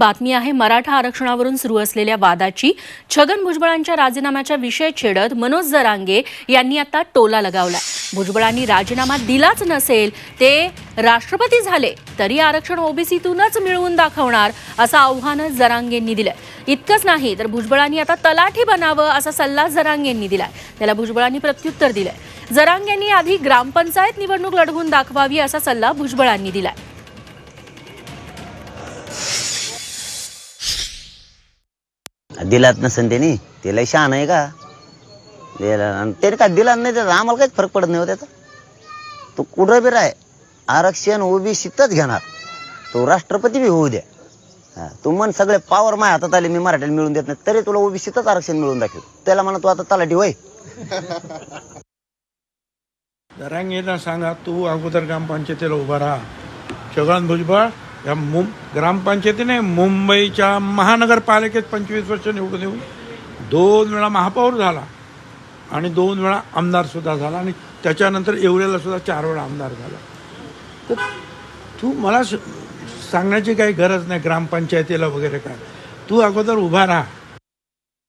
बातमी आहे मराठा आरक्षणावरून सुरू असलेल्या वादाची. छगन भुजबळांच्या राजीनाम्याच्या विषय छेडत मनोज जरांगे यांनी आता टोला लगावला. भुजबळांनी राजीनामा दिलाच नसेल ते राष्ट्रपती झाले तरी आरक्षण ओबीसीतूनच मिळवून दाखवणार असं आव्हान जरांगेंनी दिलं इतकंच नाही तर भुजबळांनी आता तलाठी बनावं असा सल्ला जरांगेंनी दिलाय. त्याला भुजबळांनी प्रत्युत्तर दिलंय. जरांगेंनी आधी ग्रामपंचायत निवडणूक लढवून दाखवावी असा सल्ला भुजबळांनी दिलाय. दिलात नसेल त्यांनी? त्याला शहाण आहे का? दिला आणि त्याने काय दिला नाही त्याचा? आम्हाला काहीच फरक पडत नाही हो त्याचा. तो कुठं बी राय आरक्षण ओबीसीतच घेणार. तो राष्ट्रपती बी होऊ द्या. हा, तू म्हण सगळे पावर माझ्या हातात आले मी मराठीला मिळून देत नाही. तरी तुला ओबीसीतच आरक्षण मिळून दाखव त्याला म्हणा तू आता तलाठी होय. जरांगेला सांगा तू अगोदर ग्रामपंचायतीला उभा राहा. छगन भुजबळ या मुं ग्रामपंचायतीने मुंबईच्या महानगरपालिकेत पंचवीस वर्ष निवडून येऊन दोन वेळा महापौर झाला आणि दोन वेळा आमदारसुद्धा झाला आणि त्याच्यानंतर येवल्याला सुद्धा चार वेळा आमदार झाला. तर तू मला स- सांगण्याची काही गरज नाही ग्रामपंचायतीला वगैरे काय. तू अगोदर उभा राहा.